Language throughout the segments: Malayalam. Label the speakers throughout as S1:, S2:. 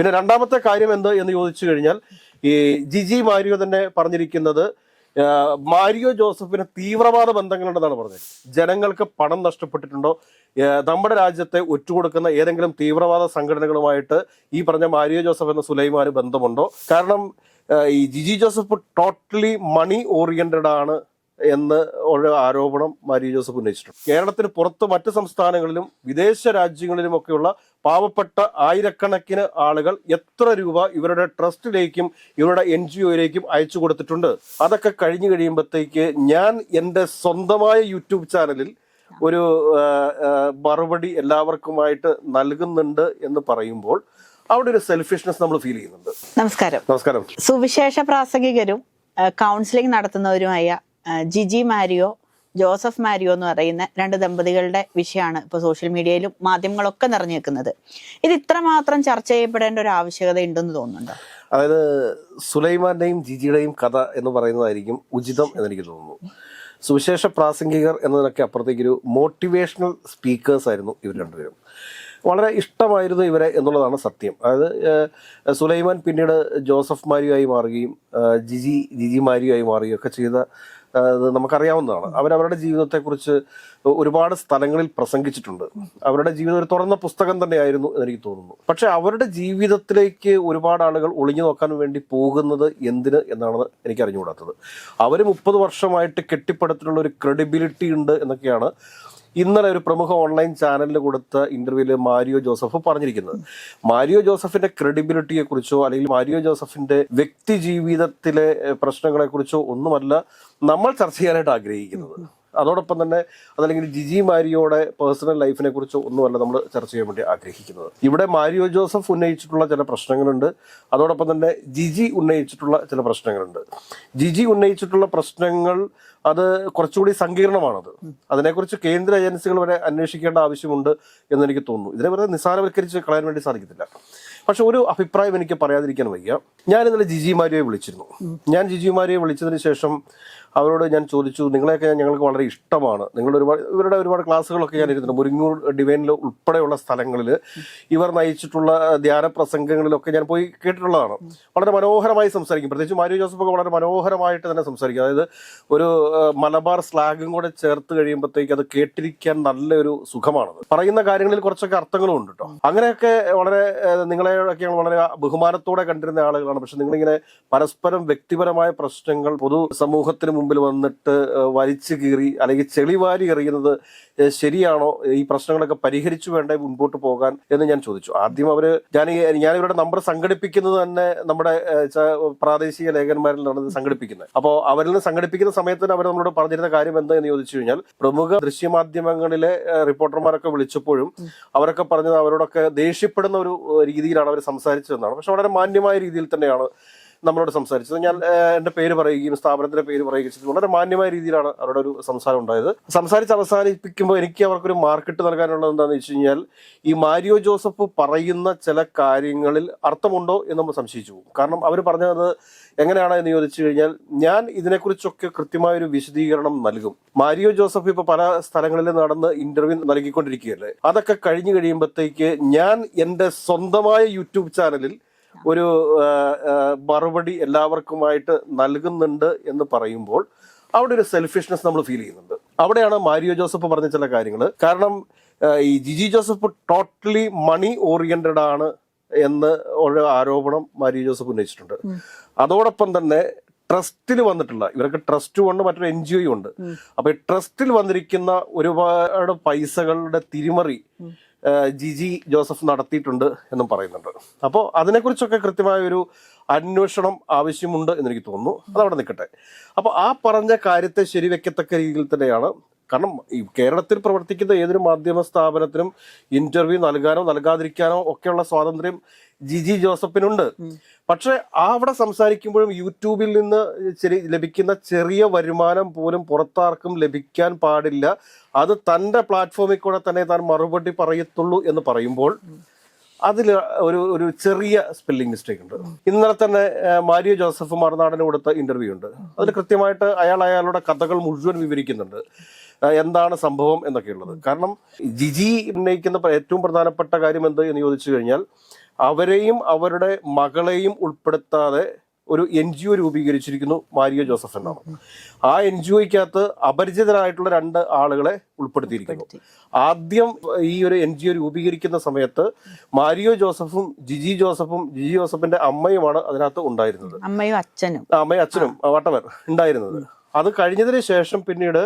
S1: പിന്നെ രണ്ടാമത്തെ കാര്യം എന്ത് എന്ന് ചോദിച്ചു കഴിഞ്ഞാൽ ഈ ജിജി മാരിയോ തന്നെ പറഞ്ഞിരിക്കുന്നത് മാരിയോ ജോസഫിന് തീവ്രവാദ ബന്ധങ്ങളുണ്ടെന്നാണ് പറഞ്ഞത്. ജനങ്ങൾക്ക് പണം നഷ്ടപ്പെട്ടിട്ടുണ്ടോ? നമ്മുടെ രാജ്യത്തെ ഒറ്റുകൊടുക്കുന്ന ഏതെങ്കിലും തീവ്രവാദ സംഘടനകളുമായിട്ട് ഈ പറഞ്ഞ മാരിയോ ജോസഫ് എന്ന സുലൈമാന് ബന്ധമുണ്ടോ? കാരണം ഈ Jiji Joseph totally money oriented ആണ് എന്ന് ഉള്ള ആരോപണം മാരി ജോസഫ് ഉന്നയിച്ചിട്ടുണ്ട്. കേരളത്തിന് പുറത്ത് മറ്റ് സംസ്ഥാനങ്ങളിലും വിദേശ രാജ്യങ്ങളിലും രാജ്യങ്ങളിലുമൊക്കെയുള്ള പാവപ്പെട്ട ആയിരക്കണക്കിന് ആളുകൾ എത്ര രൂപ ഇവരുടെ ട്രസ്റ്റിലേക്കും ഇവരുടെ എൻ ജി ഒയിലേക്കും അയച്ചു കൊടുത്തിട്ടുണ്ട്. അതൊക്കെ കഴിഞ്ഞു കഴിയുമ്പോഴത്തേക്ക് ഞാൻ എന്റെ സ്വന്തമായ യൂട്യൂബ് ചാനലിൽ ഒരു മറുപടി എല്ലാവർക്കുമായിട്ട് നൽകുന്നുണ്ട് എന്ന് പറയുമ്പോൾ അവിടെ ഒരു സെൽഫിഷ്നെസ് നമ്മൾ ഫീൽ ചെയ്യുന്നുണ്ട്.
S2: നമസ്കാരം.
S1: നമസ്കാരം.
S2: സുവിശേഷ പ്രാസംഗികരും കൗൺസിലിംഗ് നടത്തുന്നവരുമായ ജിജി മാരിയോ ജോസഫ് മാരിയോ എന്ന് പറയുന്ന രണ്ട് ദമ്പതികളുടെ വിഷയമാണ് ഇപ്പോൾ സോഷ്യൽ മീഡിയയിലും മാധ്യമങ്ങളൊക്കെ നിറഞ്ഞു നിൽക്കുന്നത്. ഇത് ഇത്രമാത്രം ചർച്ച ചെയ്യപ്പെടേണ്ട ഒരു ആവശ്യകത ഉണ്ടെന്ന് തോന്നുന്നുണ്ടോ?
S1: അതായത് സുലൈമാന്റെയും ജിജിയുടെയും കഥ എന്ന് പറയുന്നതായിരിക്കും ഉചിതം എന്നെനിക്ക് തോന്നുന്നു. സുവിശേഷ പ്രാസംഗികർ എന്നതിനൊക്കെ അപ്പുറത്തേക്ക് ഒരു മോട്ടിവേഷണൽ സ്പീക്കേഴ്സ് ആയിരുന്നു ഇവർ രണ്ടുപേരും. വളരെ ഇഷ്ടമായിരുന്നു ഇവരെ എന്നുള്ളതാണ് സത്യം. അതായത് സുലൈമാൻ പിന്നീട് ജോസഫ് മാരിയായി മാറുകയും ജിജി ജിജി മാരിയായി മാറുകയും ഒക്കെ ചെയ്ത നമുക്കറിയാവുന്നതാണ്. അവരവരുടെ ജീവിതത്തെക്കുറിച്ച് ഒരുപാട് സ്ഥലങ്ങളിൽ പ്രസംഗിച്ചിട്ടുണ്ട്. അവരുടെ ജീവിതം ഒരു തുറന്ന പുസ്തകം തന്നെയായിരുന്നു എനിക്ക് തോന്നുന്നു. പക്ഷെ അവരുടെ ജീവിതത്തിലേക്ക് ഒരുപാട് ആളുകൾ ഒളിഞ്ഞു നോക്കാൻ വേണ്ടി പോകുന്നത് എന്തിന് എന്നാണ് എനിക്ക് അറിഞ്ഞുകൂടാത്തത് അവർ മുപ്പത് വർഷമായിട്ട് കെട്ടിപ്പടുത്തിട്ടുള്ള ഒരു ക്രെഡിബിലിറ്റി ഉണ്ട് എന്നൊക്കെയാണ് ഇന്നലെ ഒരു പ്രമുഖ ഓൺലൈൻ ചാനലിൽ കൊടുത്ത ഇന്റർവ്യൂവിൽ മാരിയോ ജോസഫ് പറഞ്ഞിരിക്കുന്നത്. മാരിയോ ജോസഫിന്റെ ക്രെഡിബിലിറ്റിയെ കുറിച്ചോ അല്ലെങ്കിൽ മാരിയോ ജോസഫിന്റെ വ്യക്തി ജീവിതത്തിലെ പ്രശ്നങ്ങളെ കുറിച്ചോ ഒന്നുമല്ല നമ്മൾ ചർച്ച ചെയ്യാനായിട്ട് ആഗ്രഹിക്കുന്നത്. അതോടൊപ്പം തന്നെ അതല്ലെങ്കിൽ ജിജി മാരിയോടെ പേഴ്സണൽ ലൈഫിനെ കുറിച്ച് ഒന്നുമല്ല നമ്മൾ ചർച്ച ചെയ്യാൻ വേണ്ടി ആഗ്രഹിക്കുന്നത്. ഇവിടെ മാരിയോ ജോസഫ് ഉന്നയിച്ചിട്ടുള്ള ചില പ്രശ്നങ്ങളുണ്ട്. അതോടൊപ്പം തന്നെ ജിജി ഉന്നയിച്ചിട്ടുള്ള ചില പ്രശ്നങ്ങളുണ്ട്. ജിജി ഉന്നയിച്ചിട്ടുള്ള പ്രശ്നങ്ങൾ അത് കുറച്ചുകൂടി സങ്കീർണമാണത്. അതിനെക്കുറിച്ച് കേന്ദ്ര ഏജൻസികൾ വരെ അന്വേഷിക്കേണ്ട ആവശ്യമുണ്ട് എന്ന് എനിക്ക് തോന്നുന്നു. ഇതിനെ വെറുതെ നിസ്സാരവൽക്കരിച്ച് കളയാൻ വേണ്ടി സാധിക്കത്തില്ല. പക്ഷെ ഒരു അഭിപ്രായം എനിക്ക് പറയാതിരിക്കാൻ വയ്യ. ഞാൻ ഇന്നലെ ജിജി മാരിയെ വിളിച്ചിരുന്നു. ഞാൻ ജിജി മാരിയെ വിളിച്ചതിന് ശേഷം അവരോട് ഞാൻ ചോദിച്ചു നിങ്ങളെയൊക്കെ ഞങ്ങൾക്ക് വളരെ ഇഷ്ടമാണ്. നിങ്ങളുടെ ഒരുപാട് ഇവരുടെ ഒരുപാട് ക്ലാസ്സുകളൊക്കെ ഞാൻ ഇരുന്നിട്ടുണ്ട്. മുരിങ്ങൂർ ഡിവൈനിൽ ഉൾപ്പെടെയുള്ള സ്ഥലങ്ങളിൽ ഇവർ നയിച്ചിട്ടുള്ള ധ്യാന പ്രസംഗങ്ങളിലൊക്കെ ഞാൻ പോയി കേട്ടിട്ടുള്ളതാണ്. വളരെ മനോഹരമായി സംസാരിക്കും. പ്രത്യേകിച്ച് മാരി ജോസഫ് ഒക്കെ വളരെ മനോഹരമായിട്ട് തന്നെ സംസാരിക്കും. അതായത് ഒരു മലബാർ സ്ലാഗും കൂടെ ചേർത്ത് കഴിയുമ്പോഴത്തേക്ക് അത് കേട്ടിരിക്കാൻ നല്ലൊരു സുഖമാണത്. പറയുന്ന കാര്യങ്ങളിൽ കുറച്ചൊക്കെ അർത്ഥങ്ങളും ഉണ്ട് കേട്ടോ അങ്ങനെയൊക്കെ വളരെ നിങ്ങളെയൊക്കെ വളരെ ബഹുമാനത്തോടെ കണ്ടിരുന്ന ആളുകളാണ്. പക്ഷെ നിങ്ങളിങ്ങനെ പരസ്പരം വ്യക്തിപരമായ പ്രശ്നങ്ങൾ പൊതു സമൂഹത്തിന് മുമ്പിൽ വന്നിട്ട് വലിച്ചു കീറി അല്ലെങ്കിൽ ചെളിവാരി എറിയുന്നത് ശരിയാണോ? ഈ പ്രശ്നങ്ങളൊക്കെ പരിഹരിച്ചു വേണ്ടേ മുൻപോട്ട് പോകാൻ എന്ന് ഞാൻ ചോദിച്ചു. ആദ്യം അവർ ഞാൻ ഞാൻ ഇവരുടെ നമ്പർ സംഘടിപ്പിക്കുന്നത് തന്നെ നമ്മുടെ പ്രാദേശിക ലേഖന്മാരിൽ നിന്നാണ് സംഘടിപ്പിക്കുന്നത്. അപ്പോൾ അവരിൽ നിന്ന് സംഘടിപ്പിക്കുന്ന സമയത്ത് തന്നെ അവർ നമ്മളോട് പറഞ്ഞിരുന്ന കാര്യം എന്താ എന്ന് ചോദിച്ചു കഴിഞ്ഞാൽ പ്രമുഖ ദൃശ്യമാധ്യമങ്ങളിലെ റിപ്പോർട്ടർമാരൊക്കെ വിളിച്ചപ്പോഴും അവരൊക്കെ പറഞ്ഞത് അവരോടൊക്കെ ദേഷ്യപ്പെടുന്ന ഒരു രീതിയിലാണ് അവർ സംസാരിച്ചതെന്നാണ്. പക്ഷെ വളരെ മാന്യമായ രീതിയിൽ തന്നെയാണ് നമ്മളോട് സംസാരിച്ചത്. ഞാൻ എന്റെ പേര് പറയുകയും സ്ഥാപനത്തിന്റെ പേര് പറയുകയും ചെയ്തു വളരെ മാന്യമായ രീതിയിലാണ് അവരുടെ ഒരു സംസാരം ഉണ്ടായത്. സംസാരിച്ച് അവസാനിപ്പിക്കുമ്പോൾ എനിക്ക് അവർക്കൊരു മാർക്കറ്റ് നൽകാനുള്ളത് എന്താണെന്ന് വെച്ച് കഴിഞ്ഞാൽ ഈ മാരിയോ ജോസഫ് പറയുന്ന ചില കാര്യങ്ങളിൽ അർത്ഥമുണ്ടോ എന്ന് നമ്മൾ സംശയിച്ചു പോകും. കാരണം അവർ പറഞ്ഞത് എങ്ങനെയാണ് എന്ന് ചോദിച്ചു കഴിഞ്ഞാൽ ഞാൻ ഇതിനെക്കുറിച്ചൊക്കെ കൃത്യമായ ഒരു വിശദീകരണം നൽകും. മാരിയോ ജോസഫ് ഇപ്പൊ പല സ്ഥലങ്ങളിൽ നടന്ന് ഇന്റർവ്യൂ നൽകിക്കൊണ്ടിരിക്കുകയല്ലേ? അതൊക്കെ കഴിഞ്ഞു കഴിയുമ്പോഴത്തേക്ക് ഞാൻ എന്റെ സ്വന്തമായ യൂട്യൂബ് ചാനലിൽ ഒരു മറുപടി എല്ലാവർക്കുമായിട്ട് നൽകുന്നുണ്ട് എന്ന് പറയുമ്പോൾ അവിടെ ഒരു സെൽഫിഷ്നെസ് നമ്മൾ ഫീൽ ചെയ്യുന്നുണ്ട്. അവിടെയാണ് മാരിയോ ജോസഫ് പറഞ്ഞ ചില കാര്യങ്ങൾ കാരണം ഈ Jiji Joseph totally money oriented ആണ് എന്ന് ഒരു ആരോപണം മാരിയോ ജോസഫ് ഉന്നയിച്ചിട്ടുണ്ട്. അതോടൊപ്പം തന്നെ ട്രസ്റ്റിൽ വന്നിട്ടുള്ള ഇവർക്ക് ട്രസ്റ്റും ഉണ്ട് മറ്റൊരു എൻ ജി ഒയും ഉണ്ട്. അപ്പൊ ഈ ട്രസ്റ്റിൽ വന്നിരിക്കുന്ന ഒരുപാട് പൈസകളുടെ തിരിമറി ജിജി ജോസഫ് നടത്തിയിട്ടുണ്ട് എന്നും പറയുന്നുണ്ട്. അപ്പോൾ അതിനെക്കുറിച്ചൊക്കെ കൃത്യമായ ഒരു അന്വേഷണം ആവശ്യമുണ്ട് എന്നെനിക്ക് തോന്നുന്നു. അതവിടെ നിൽക്കട്ടെ. അപ്പോൾ ആ പറഞ്ഞ കാര്യത്തെ ശരിവെക്കത്തക്ക രീതിയിൽ തന്നെയാണ് കാരണം ഈ കേരളത്തിൽ പ്രവർത്തിക്കുന്ന ഏതൊരു മാധ്യമ സ്ഥാപനത്തിനും ഇന്റർവ്യൂ നൽകാനോ നൽകാതിരിക്കാനോ ഒക്കെയുള്ള സ്വാതന്ത്ര്യം ജി ജി ജോസഫിനുണ്ട്. പക്ഷെ ആ അവിടെ സംസാരിക്കുമ്പോഴും യൂട്യൂബിൽ നിന്ന് ലഭിക്കുന്ന ചെറിയ വരുമാനം പോലും പുറത്താർക്കും ലഭിക്കാൻ പാടില്ല. അത് തന്റെ പ്ലാറ്റ്ഫോമിൽ കൂടെ തന്നെ താൻ മറുപടി പറയത്തുള്ളൂ എന്ന് പറയുമ്പോൾ അതിൽ ഒരു ഒരു ചെറിയ സ്പെല്ലിംഗ് മിസ്റ്റേക്ക് ഉണ്ട്. ഇന്നലെ തന്നെ മാരിയോ ജോസഫ് മറുനാടന് കൊടുത്ത ഇന്റർവ്യൂ ഉണ്ട്. അതിൽ കൃത്യമായിട്ട് അയാൾ അയാളുടെ കഥകൾ മുഴുവൻ വിവരിക്കുന്നുണ്ട്. എന്താണ് സംഭവം എന്നൊക്കെയുള്ളത്. കാരണം ജിജി ഉന്നയിക്കുന്ന ഏറ്റവും പ്രധാനപ്പെട്ട കാര്യം എന്ത് എന്ന് ചോദിച്ചു കഴിഞ്ഞാൽ അവരെയും അവരുടെ മകളെയും ഉൾപ്പെടുത്താതെ ഒരു എൻ ജി ഒ രൂപീകരിച്ചിരിക്കുന്നു മാരിയോ ജോസഫ് എന്നാണ്. ആ എൻ ജി ഒയ്ക്കകത്ത് അപരിചിതരായിട്ടുള്ള രണ്ട് ആളുകളെ ഉൾപ്പെടുത്തിയിരിക്കുന്നു. ആദ്യം ഈ ഒരു എൻ ജി ഒ രൂപീകരിക്കുന്ന സമയത്ത് മാരിയോ ജോസഫും ജിജി ജോസഫും ജിജി ജോസഫിന്റെ അമ്മയുമാണ് അതിനകത്ത് ഉണ്ടായിരുന്നത്.
S2: അമ്മയും അച്ഛനും.
S1: അമ്മയും അച്ഛനും വട്ടവർ ഉണ്ടായിരുന്നത്. അത് കഴിഞ്ഞതിന് ശേഷം പിന്നീട്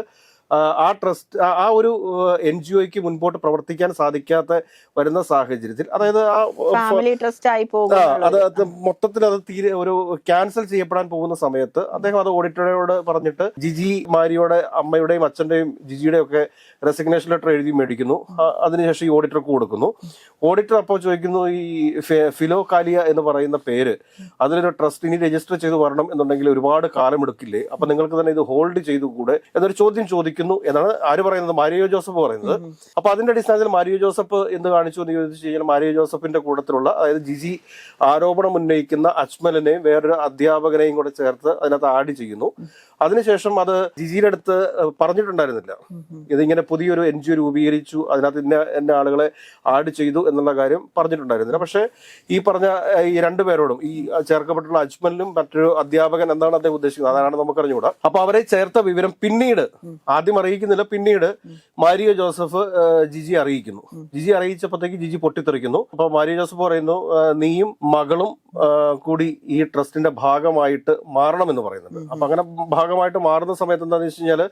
S1: ആ, ട്രസ്റ്റ് ആ- ഒരു എൻ ജി ഒക്ക് മുൻപോട്ട് പ്രവർത്തിക്കാൻ സാധിക്കാത്ത വരുന്ന സാഹചര്യത്തിൽ അതായത് ആ
S2: ഫാമിലി ട്രസ്റ്റ് ആയി പോകും
S1: അത് മൊത്തത്തിൽ അത് തീരെ ഒരു ക്യാൻസൽ ചെയ്യപ്പെടാൻ പോകുന്ന സമയത്ത് അദ്ദേഹം അത് ഓഡിറ്ററോട് പറഞ്ഞിട്ട് ജിജി മാരിയുടെ അമ്മയുടെയും അച്ഛന്റെയും ജിജിയുടെയും ഒക്കെ റെസിഗ്നേഷൻ ലെറ്റർ എഴുതി മേടിക്കുന്നു. അതിനുശേഷം ഈ ഓഡിറ്റർക്ക് കൊടുക്കുന്നു. ഓഡിറ്റർ അപ്പോൾ ചോദിക്കുന്നു ഈ ഫിലോ കാലിയ എന്ന് പറയുന്ന പേര് അതിലൊരു ട്രസ്റ്റ് ഇനി രജിസ്റ്റർ ചെയ്ത് വരണം എന്നുണ്ടെങ്കിൽ ഒരുപാട് കാലം എടുക്കില്ലേ അപ്പൊ നിങ്ങൾക്ക് തന്നെ ഇത് ഹോൾഡ് ചെയ്തു കൂടെ എന്നൊരു ചോദ്യം ചോദിക്കുന്നു എന്നാണ് ആര് പറയുന്നത്? മാരിയോ ജോസഫ് പറയുന്നത്. അപ്പൊ അതിന്റെ അടിസ്ഥാനത്തിൽ മാരിയോ ജോസഫ് എന്ത് കാണിച്ചു എന്ന് ചോദിച്ചു കഴിഞ്ഞാൽ മാരിയോ ജോസഫിന്റെ കൂട്ടത്തിലുള്ള അതായത് ജിജി ആരോപണം ഉന്നയിക്കുന്ന അജ്മലിനെയും വേറൊരു അധ്യാപകനെയും കൂടെ ചേർത്ത് അതിനകത്ത് ആഡ് ചെയ്യുന്നു. അതിനുശേഷം അത് ജിജിയുടെ അടുത്ത് പറഞ്ഞിട്ടുണ്ടായിരുന്നില്ല. ഇതിങ്ങനെ പുതിയൊരു എൻ ജി ഒ രൂപീകരിച്ചു അതിനകത്ത് ഇന്ന എന്ന ആളുകളെ ആഡ് ചെയ്തു എന്നുള്ള കാര്യം പറഞ്ഞിട്ടുണ്ടായിരുന്നില്ല. പക്ഷേ ഈ പറഞ്ഞ ഈ രണ്ടുപേരോടും ഈ ചേർക്കപ്പെട്ടുള്ള അജ്മലിനും മറ്റൊരു അധ്യാപകൻ എന്താണ് അദ്ദേഹം ഉദ്ദേശിക്കുന്നത്. അതാണ് നമുക്ക് അറിഞ്ഞുകൂടാ അപ്പൊ അവരെ ചേർത്ത വിവരം പിന്നീട് ആദ്യം അറിയിക്കുന്നില്ല. പിന്നീട് മാരിയ ജോസഫ് ജിജി അറിയിക്കുന്നു. ജിജി അറിയിച്ചപ്പോഴത്തേക്ക് ജിജി പൊട്ടിത്തെറിക്കുന്നു. അപ്പൊ മാരിയ ജോസഫ് പറയുന്നു നീയും മകളും കൂടി ഈ ട്രസ്റ്റിന്റെ ഭാഗമായിട്ട് മാറണമെന്ന് പറയുന്നുണ്ട്. അപ്പൊ അങ്ങനെ ഭാഗമായിട്ട് മാറുന്ന സമയത്ത് എന്താന്ന് വെച്ച് കഴിഞ്ഞാൽ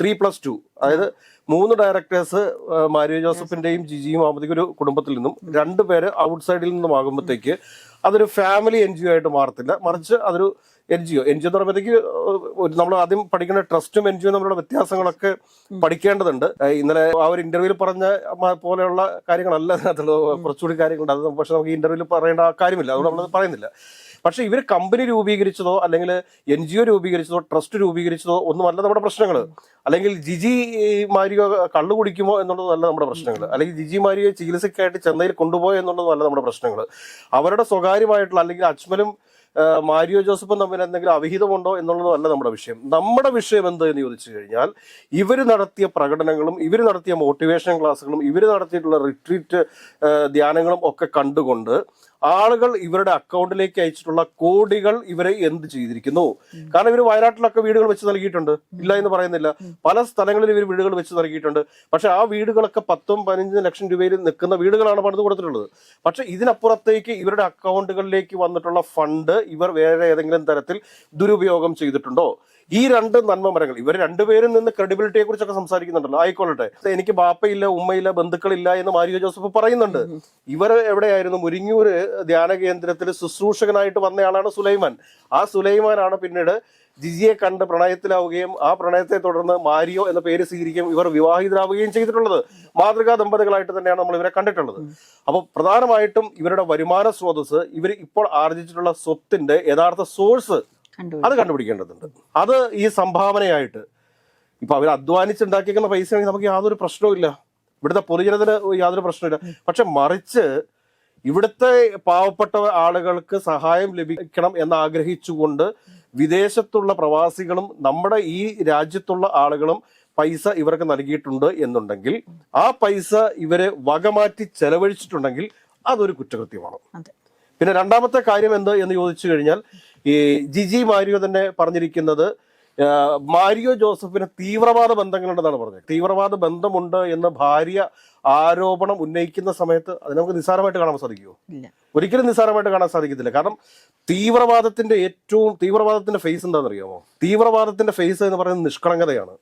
S1: ത്രീ പ്ലസ് ടു അതായത് മൂന്ന് ഡയറക്ടേഴ്സ് മാരിയ ജോസഫിന്റെയും ജിജിയും ആകുമ്പോഴത്തേക്ക് ഒരു കുടുംബത്തിൽ നിന്നും രണ്ടുപേര് ഔട്ട്സൈഡിൽ നിന്നും ആകുമ്പോഴത്തേക്ക് അതൊരു ഫാമിലി എൻ ജി ഒ ആയിട്ട് മാറത്തില്ല. മറിച്ച് അതൊരു N G O N G O എന്ന് പറയുമ്പോഴത്തേക്ക് നമ്മൾ ആദ്യം പഠിക്കുന്ന ട്രസ്റ്റും എൻ ജി ഒ തമ്മിലുള്ള വ്യത്യാസങ്ങളൊക്കെ പഠിക്കേണ്ടതുണ്ട്. ഇന്നലെ ആ ഒരു ഇന്റർവ്യൂവിൽ പറഞ്ഞ പോലെയുള്ള കാര്യങ്ങളല്ല. അതിനകത്തുള്ളത് കുറച്ചുകൂടി കാര്യങ്ങളുണ്ട്. അത് പക്ഷെ നമുക്ക് ഇന്റർവ്യൂവിൽ പറയേണ്ട കാര്യമില്ല. അതുകൊണ്ട് നമ്മളത് പറയുന്നില്ല. പക്ഷെ ഇവർ കമ്പനി രൂപീകരിച്ചതോ അല്ലെങ്കിൽ എൻ ജി ഒ രൂപീകരിച്ചതോ ട്രസ്റ്റ് രൂപീകരിച്ചതോ ഒന്നുമല്ല നമ്മുടെ പ്രശ്നങ്ങൾ അല്ലെങ്കിൽ ജിജി മാരിയോ കള്ളു കുടിക്കുമോ എന്നുള്ളതല്ല നമ്മുടെ പ്രശ്നങ്ങൾ അല്ലെങ്കിൽ ജിജി മാരിയോ ചികിത്സയ്ക്കായിട്ട് ചെന്നൈയിൽ കൊണ്ടുപോയോ എന്നുള്ളതല്ല നമ്മുടെ പ്രശ്നങ്ങൾ അവരുടെ സ്വകാര്യമായിട്ടുള്ള അല്ലെങ്കിൽ അജ്മലും മാരിയോ ജോസഫും തമ്മിൽ എന്തെങ്കിലും അവിഹിതമുണ്ടോ എന്നുള്ളതല്ല നമ്മുടെ വിഷയം. നമ്മുടെ വിഷയം എന്ത് എന്ന് ചോദിച്ചു കഴിഞ്ഞാൽ ഇവർ നടത്തിയ പ്രകടനങ്ങളും ഇവർ നടത്തിയ മോട്ടിവേഷൻ ക്ലാസ്സുകളും ഇവർ നടത്തിയിട്ടുള്ള റിട്രീറ്റ് ധ്യാനങ്ങളും ഒക്കെ കണ്ടുകൊണ്ട് ആളുകൾ ഇവരുടെ അക്കൗണ്ടിലേക്ക് അയച്ചിട്ടുള്ള കോടികൾ ഇവരെ എന്ത് ചെയ്തിരിക്കുന്നു? കാരണം ഇവർ വയനാട്ടിലൊക്കെ വീടുകൾ വെച്ച് നൽകിയിട്ടുണ്ട്. ഇല്ല എന്ന് പറയുന്നില്ല. പല സ്ഥലങ്ങളിൽ ഇവർ വീടുകൾ വെച്ച് നൽകിയിട്ടുണ്ട്. പക്ഷെ ആ വീടുകളൊക്കെ പത്തും പതിനഞ്ചും ലക്ഷം രൂപയിൽ നിൽക്കുന്ന വീടുകളാണ് പണിത് കൊടുത്തിട്ടുള്ളത്. പക്ഷെ ഇതിനപ്പുറത്തേക്ക് ഇവരുടെ അക്കൗണ്ടുകളിലേക്ക് വന്നിട്ടുള്ള ഫണ്ട് ഇവർ വേറെ ഏതെങ്കിലും തരത്തിൽ ദുരുപയോഗം ചെയ്തിട്ടുണ്ടോ? ഈ രണ്ട് നന്മ മരങ്ങൾ ഇവർ രണ്ടുപേരും നിന്ന് ക്രെഡിബിലിറ്റിയെ കുറിച്ചൊക്കെ സംസാരിക്കുന്നുണ്ടല്ലോ. ആയിക്കോളട്ടെ എനിക്ക് ബാപ്പയില്ല ഉമ്മയില്ല ബന്ധുക്കളില്ല എന്ന് മാരിയോ ജോസഫ് പറയുന്നുണ്ട്. ഇവർ എവിടെയായിരുന്നു? മുരിങ്ങൂര് ധ്യാന കേന്ദ്രത്തിൽ ശുശ്രൂഷകനായിട്ട് വന്നയാളാണ് സുലൈമാൻ. ആ സുലൈമാനാണ് പിന്നീട് ജിജിയെ കണ്ട് പ്രണയത്തിലാവുകയും ആ പ്രണയത്തെ തുടർന്ന് മാരിയോ എന്ന പേര് സ്വീകരിക്കുകയും ഇവർ വിവാഹിതരാവുകയും ചെയ്തിട്ടുള്ളത്. മാതൃകാ ദമ്പതികളായിട്ട് തന്നെയാണ് നമ്മൾ ഇവരെ കണ്ടിട്ടുള്ളത്. അപ്പോൾ പ്രധാനമായിട്ടും ഇവരുടെ വരുമാന സ്രോതസ് ഇവർ ഇപ്പോൾ ആർജിച്ചിട്ടുള്ള സ്വത്തിന്റെ യഥാർത്ഥ സോഴ്സ് അത് കണ്ടുപിടിക്കേണ്ടതുണ്ട്. അത് ഈ സംഭാവനയായിട്ട് ഇപ്പൊ അവർ അധ്വാനിച്ചുണ്ടാക്കിയേക്കുന്ന പൈസ ആണെങ്കിൽ നമുക്ക് യാതൊരു പ്രശ്നവും ഇല്ല. ഇവിടുത്തെ പൊതുജനത്തിന് യാതൊരു പ്രശ്നമില്ല പക്ഷെ മറിച്ച് ഇവിടുത്തെ പാവപ്പെട്ട ആളുകൾക്ക് സഹായം ലഭിക്കണം എന്ന് ആഗ്രഹിച്ചുകൊണ്ട് വിദേശത്തുള്ള പ്രവാസികളും നമ്മുടെ ഈ രാജ്യത്തുള്ള ആളുകളും പൈസ ഇവർക്ക് നൽകിയിട്ടുണ്ട് എന്നുണ്ടെങ്കിൽ ആ പൈസ ഇവരെ വകമാറ്റി ചെലവഴിച്ചിട്ടുണ്ടെങ്കിൽ അതൊരു കുറ്റകൃത്യമാണ്. പിന്നെ രണ്ടാമത്തെ കാര്യം എന്ത് എന്ന് ചോദിച്ചു കഴിഞ്ഞാൽ ഈ ജിജി മാരിയോ തന്നെ പറഞ്ഞിരിക്കുന്നത് മാരിയോ ജോസഫിന് തീവ്രവാദ ബന്ധങ്ങളുണ്ടെന്നാണ് പറഞ്ഞത്. തീവ്രവാദ ബന്ധമുണ്ട് എന്ന് ഭാര്യ ആരോപണം ഉന്നയിക്കുന്ന സമയത്ത് അത് നമുക്ക് നിസ്സാരമായിട്ട് കാണാൻ സാധിക്കുമോ ഒരിക്കലും നിസ്സാരമായിട്ട് കാണാൻ സാധിക്കത്തില്ല. കാരണം തീവ്രവാദത്തിന്റെ ഏറ്റവും തീവ്രവാദത്തിന്റെ ഫേസ് എന്താണെന്നറിയാമോ? തീവ്രവാദത്തിന്റെ ഫേസ് എന്ന് പറയുന്നത് നിഷ്കളങ്കതയാണ്.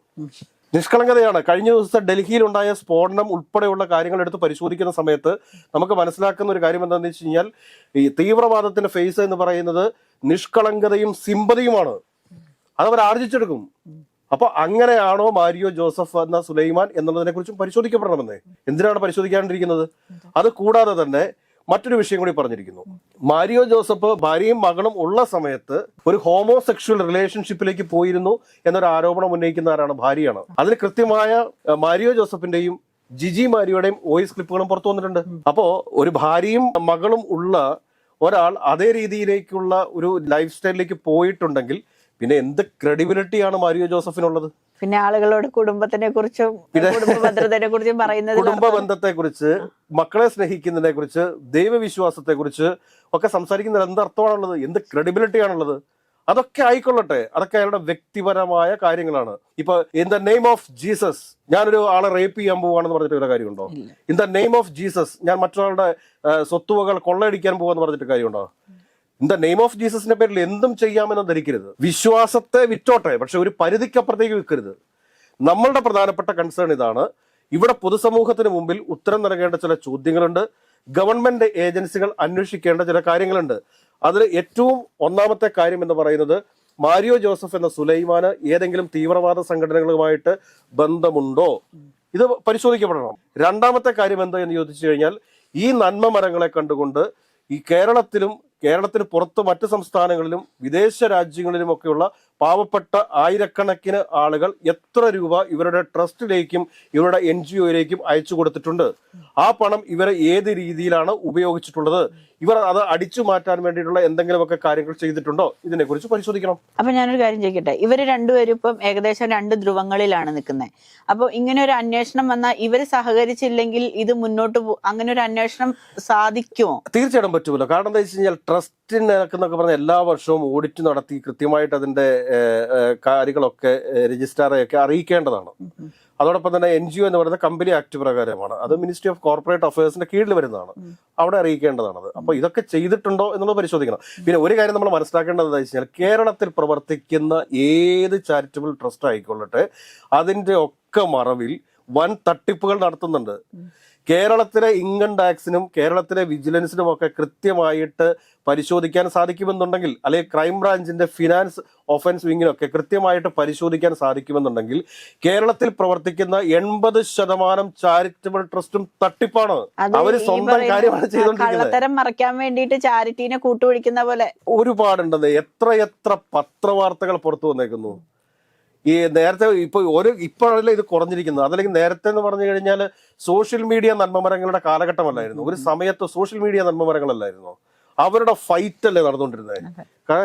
S1: നിഷ്കളങ്കതയാണ്. കഴിഞ്ഞ ദിവസത്തെ ഡൽഹിയിൽ ഉണ്ടായ സ്ഫോടനം ഉൾപ്പെടെയുള്ള കാര്യങ്ങൾ എടുത്ത് പരിശോധിക്കുന്ന സമയത്ത് നമുക്ക് മനസ്സിലാക്കുന്ന ഒരു കാര്യം എന്താണെന്ന് വെച്ച് കഴിഞ്ഞാൽ ഈ തീവ്രവാദത്തിന്റെ ഫേസ് എന്ന് പറയുന്നത് നിഷ്കളങ്കതയും സിമ്പതിയുമാണ്. അതവർ ആർജിച്ചെടുക്കും. അപ്പൊ അങ്ങനെയാണോ മാരിയോ ജോസഫ് എന്ന സുലൈമാൻ എന്നുള്ളതിനെ കുറിച്ചും പരിശോധിക്കപ്പെടണമെന്നേ? എന്തിനാണ് പരിശോധിക്കാണ്ടിരിക്കുന്നത്? അത് കൂടാതെ തന്നെ മറ്റൊരു വിഷയം കൂടി പറഞ്ഞിരിക്കുന്നു. മാരിയോ ജോസഫ് ഭാര്യയും മകളും ഉള്ള സമയത്ത് ഒരു ഹോമോസെക്ഷൽ റിലേഷൻഷിപ്പിലേക്ക് പോയിരുന്നു എന്നൊരു ആരോപണം ഉന്നയിക്കുന്ന ആരാണ്? ഭാര്യയാണ്. അതിന് കൃത്യമായ മാരിയോ ജോസഫിന്റെയും ജിജി മാരിയുടെയും വോയിസ് ക്ലിപ്പുകളും പുറത്തു വന്നിട്ടുണ്ട്. അപ്പോ ഒരു ഭാര്യയും മകളും ഉള്ള ഒരാൾ അതേ രീതിയിലേക്കുള്ള ഒരു ലൈഫ് സ്റ്റൈലിലേക്ക് പോയിട്ടുണ്ടെങ്കിൽ പിന്നെ എന്ത് ക്രെഡിബിലിറ്റിയാണ് മാരിയോ ജോസഫിനുള്ളത്?
S2: പിന്നെ ആളുകളോട് കുടുംബത്തിനെ കുറിച്ചും കുടുംബ ഭദ്രതയെ കുറിച്ചും പറയുന്നത്
S1: കുടുംബ ബന്ധത്തെ കുറിച്ച് മക്കളെ സ്നേഹിക്കുന്നതിനെ കുറിച്ച് ദൈവവിശ്വാസത്തെ കുറിച്ച് ഒക്കെ സംസാരിക്കുന്നതിൽ എന്ത് അർത്ഥമാണുള്ളത്? എന്ത് ക്രെഡിബിലിറ്റി ആണുള്ളത്? അതൊക്കെ ആയിക്കൊള്ളട്ടെ. അതൊക്കെ അയാളുടെ വ്യക്തിപരമായ കാര്യങ്ങളാണ്. ഇപ്പൊ in the name of Jesus ഞാനൊരു ആളെ റേപ്പ് ചെയ്യാൻ പോവാണെന്ന് പറഞ്ഞിട്ട് വല്ല കാര്യമുണ്ടോ? In the name of Jesus ഞാൻ മറ്റൊരാളുടെ സ്വത്തുവകൾ കൊള്ളയടിക്കാൻ പോവാന്ന് പറഞ്ഞിട്ട് കാര്യമുണ്ടോ? ഇൻ ദ നെയിം ഓഫ് ജീസസിന്റെ പേരിൽ എന്തും ചെയ്യാമെന്ന് ധരിക്കരുത്. വിശ്വാസത്തെ വിറ്റോട്ടെ പക്ഷെ ഒരു പരിധിക്കപ്പുറത്തേക്ക് വിൽക്കരുത് നമ്മളുടെ പ്രധാനപ്പെട്ട കൺസേൺ ഇതാണ് ഇവിടെ പൊതുസമൂഹത്തിന് മുമ്പിൽ ഉത്തരം നൽകേണ്ട ചില ചോദ്യങ്ങളുണ്ട്. ഗവൺമെന്റ് ഏജൻസികൾ അന്വേഷിക്കേണ്ട ചില കാര്യങ്ങളുണ്ട്. അതിൽ ഏറ്റവും ഒന്നാമത്തെ കാര്യം എന്ന് പറയുന്നത് മാരിയോ ജോസഫ് എന്ന സുലൈമാന് ഏതെങ്കിലും തീവ്രവാദ സംഘടനകളുമായിട്ട് ബന്ധമുണ്ടോ? ഇത് പരിശോധിക്കപ്പെടണം. രണ്ടാമത്തെ കാര്യം എന്താ എന്ന് ചോദിച്ചു കഴിഞ്ഞാൽ ഈ നന്മ മരങ്ങളെ കണ്ടുകൊണ്ട് ഈ കേരളത്തിലും കേരളത്തിന് പുറത്ത് മറ്റ് സംസ്ഥാനങ്ങളിലും വിദേശ രാജ്യങ്ങളിലുമൊക്കെയുള്ള പാവപ്പെട്ട ആയിരക്കണക്കിന് ആളുകൾ എത്ര രൂപ ഇവരുടെ ട്രസ്റ്റിലേക്കും ഇവരുടെ എൻ ജി ഒയിലേക്കും അയച്ചു കൊടുത്തിട്ടുണ്ട്. ആ പണം ഇവരെ ഏത് രീതിയിലാണ് ഉപയോഗിച്ചിട്ടുള്ളത്? ഇവർ അത് അടിച്ചു മാറ്റാൻ വേണ്ടിയിട്ടുള്ള എന്തെങ്കിലുമൊക്കെ കാര്യങ്ങൾ ചെയ്തിട്ടുണ്ടോ? ഇതിനെക്കുറിച്ച് പരിശോധിക്കണം.
S2: അപ്പൊ ഞാനൊരു കാര്യം ചോദിക്കട്ടെ? ഇവർ രണ്ടുപേരും ഇപ്പം ഏകദേശം രണ്ട് ധ്രുവങ്ങളിലാണ് നിൽക്കുന്നത് അപ്പോൾ ഇങ്ങനെ ഒരു അന്വേഷണം വന്നാൽ ഇവർ സഹകരിച്ചില്ലെങ്കിൽ ഇത് മുന്നോട്ട് അങ്ങനെ ഒരു അന്വേഷണം സാധിക്കുമോ?
S1: തീർച്ചയായിട്ടും പറ്റുമല്ലോ കാരണം എന്താ വെച്ച് കഴിഞ്ഞാൽ ട്രസ്റ്റിന് എന്നൊക്കെ പറഞ്ഞ എല്ലാ വർഷവും ഓഡിറ്റ് നടത്തി കൃത്യമായിട്ട് അതിന്റെ കാര്യങ്ങളൊക്കെ രജിസ്ട്രാറെയൊക്കെ അറിയിക്കേണ്ടതാണ്. അതോടൊപ്പം തന്നെ എൻ ജി ഒ എന്ന് പറയുന്ന കമ്പനി ആക്ട് പ്രകാരമാണ്. അത് മിനിസ്ട്രി ഓഫ് കോർപ്പറേറ്റ് അഫയേഴ്സിന്റെ കീഴിൽ വരുന്നതാണ്. അവിടെ അറിയിക്കേണ്ടതാണത്. അപ്പൊ ഇതൊക്കെ ചെയ്തിട്ടുണ്ടോ എന്നുള്ളത് പരിശോധിക്കണം. പിന്നെ ഒരു കാര്യം നമ്മൾ മനസ്സിലാക്കേണ്ടത് എന്താ വെച്ച് കഴിഞ്ഞാൽ കേരളത്തിൽ പ്രവർത്തിക്കുന്ന ഏത് ചാരിറ്റബിൾ ട്രസ്റ്റ് ആയിക്കൊള്ളട്ടെ അതിന്റെ ഒക്കെ മറവിൽ വൻ തട്ടിപ്പുകൾ നടത്തുന്നുണ്ട്. കേരളത്തിലെ ഇൻകം ടാക്സിനും കേരളത്തിലെ വിജിലൻസിനും ഒക്കെ കൃത്യമായിട്ട് പരിശോധിക്കാൻ സാധിക്കുമെന്നുണ്ടെങ്കിൽ അല്ലെങ്കിൽ ക്രൈംബ്രാഞ്ചിന്റെ ഫിനാൻസ് ഒഫൻസ് വിങ്ങിനൊക്കെ കൃത്യമായിട്ട് പരിശോധിക്കാൻ സാധിക്കുമെന്നുണ്ടെങ്കിൽ കേരളത്തിൽ പ്രവർത്തിക്കുന്ന എൺപത് ശതമാനം ചാരിറ്റബിൾ ട്രസ്റ്റും തട്ടിപ്പാണ്. അവർ
S2: അവർ
S1: സ്വന്തം കാര്യമാണ് ചെയ്തുകൊണ്ടിരിക്കുന്നത്.
S2: കള്ളത്തരം മറയ്ക്കാൻ വേണ്ടിയിട്ട് ചാരിറ്റീനെ കൂട്ടുപിടിക്കുന്ന പോലെ.
S1: ഒരുപാടുണ്ടെന്ന് എത്ര എത്ര പത്രവാർത്തകൾ പുറത്തു വന്നേക്കുന്നു. ഈ നേരത്തെ ഇപ്പൊ ഒരു ഇപ്പോഴല്ല ഇത് കുറഞ്ഞിരിക്കുന്നത്. അതല്ലെങ്കിൽ നേരത്തെ എന്ന് പറഞ്ഞു കഴിഞ്ഞാൽ സോഷ്യൽ മീഡിയ നന്മമരങ്ങളുടെ കാലഘട്ടമല്ലായിരുന്നു. ഒരു സമയത്ത് സോഷ്യൽ മീഡിയ നന്മമരങ്ങളല്ലായിരുന്നു? അവരുടെ ഫൈറ്റ് അല്ലേ നടന്നുകൊണ്ടിരുന്നത്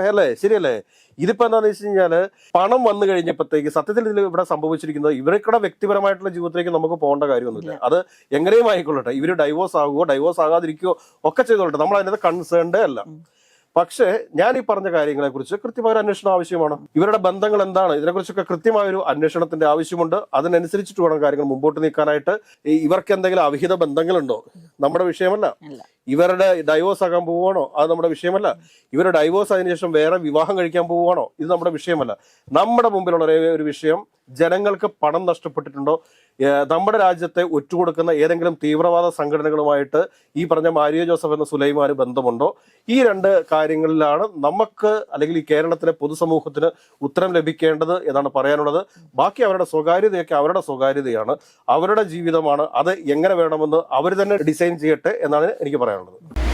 S1: അല്ലേ? ശരിയല്ലേ? ഇതിപ്പോ എന്താണെന്ന് വെച്ച് കഴിഞ്ഞാൽ പണം വന്നു കഴിഞ്ഞപ്പോഴത്തേക്ക് സത്യത്തിൽ ഇതിൽ ഇവിടെ സംഭവിച്ചിരിക്കുന്നത് ഇവർക്കുടെ വ്യക്തിപരമായിട്ടുള്ള ജീവിതത്തിലേക്ക് നമുക്ക് പോകേണ്ട കാര്യമൊന്നുമില്ല. അത് എങ്ങനെയും ആയിക്കൊള്ളട്ടെ. ഇവർ ഡൈവോഴ്സ് ആകുമോ ഡൈവോഴ്സ് ആകാതിരിക്കുകയോ ഒക്കെ ചെയ്തോളട്ടെ. നമ്മൾ അതിനകത്ത് കൺസേൺഡേ അല്ല പക്ഷേ ഞാൻ ഈ പറഞ്ഞ കാര്യങ്ങളെ കുറിച്ച് കൃത്യമായ ഒരു അന്വേഷണം ആവശ്യമാണ്. ഇവരുടെ ബന്ധങ്ങൾ എന്താണ്? ഇതിനെക്കുറിച്ചൊക്കെ കൃത്യമായ ഒരു അന്വേഷണത്തിന്റെ ആവശ്യമുണ്ട്. അതിനനുസരിച്ചിട്ട് വേണം കാര്യങ്ങൾ മുമ്പോട്ട് നീക്കാനായിട്ട്. ഇവർക്ക് എന്തെങ്കിലും അവിഹിത ബന്ധങ്ങളുണ്ടോ? നമ്മുടെ വിഷയമല്ല. ഇവരുടെ ഡൈവോഴ്സ് ആകാൻ പോവുകയാണോ? അത് നമ്മുടെ വിഷയമല്ല. ഇവരുടെ ഡൈവോഴ്സ് ആയതിനു ശേഷം വേറെ വിവാഹം കഴിക്കാൻ പോവുകയാണോ? ഇത് നമ്മുടെ വിഷയമല്ല. നമ്മുടെ മുമ്പിലുള്ള ഒരേ ഒരു വിഷയം ജനങ്ങൾക്ക് പണം നഷ്ടപ്പെട്ടിട്ടുണ്ടോ? നമ്മുടെ രാജ്യത്തെ ഒറ്റുകൊടുക്കുന്ന ഏതെങ്കിലും തീവ്രവാദ സംഘടനകളുമായിട്ട് ഈ പറഞ്ഞ മാരിയ ജോസഫ് എന്ന സുലൈമാന് ബന്ധമുണ്ടോ? ഈ രണ്ട് കാര്യങ്ങളിലാണ് നമുക്ക് അല്ലെങ്കിൽ ഈ കേരളത്തിലെ പൊതുസമൂഹത്തിന് ഉത്തരം ലഭിക്കേണ്ടത് എന്നാണ് പറയാനുള്ളത്. ബാക്കി അവരുടെ സ്വകാര്യതയൊക്കെ അവരുടെ സ്വകാര്യതയാണ്. അവരുടെ ജീവിതമാണ് അത് എങ്ങനെ വേണമെന്ന് അവർ തന്നെ ഡിസൈൻ ചെയ്യട്ടെ എന്നാണ് എനിക്ക് പറയാനുള്ളത്.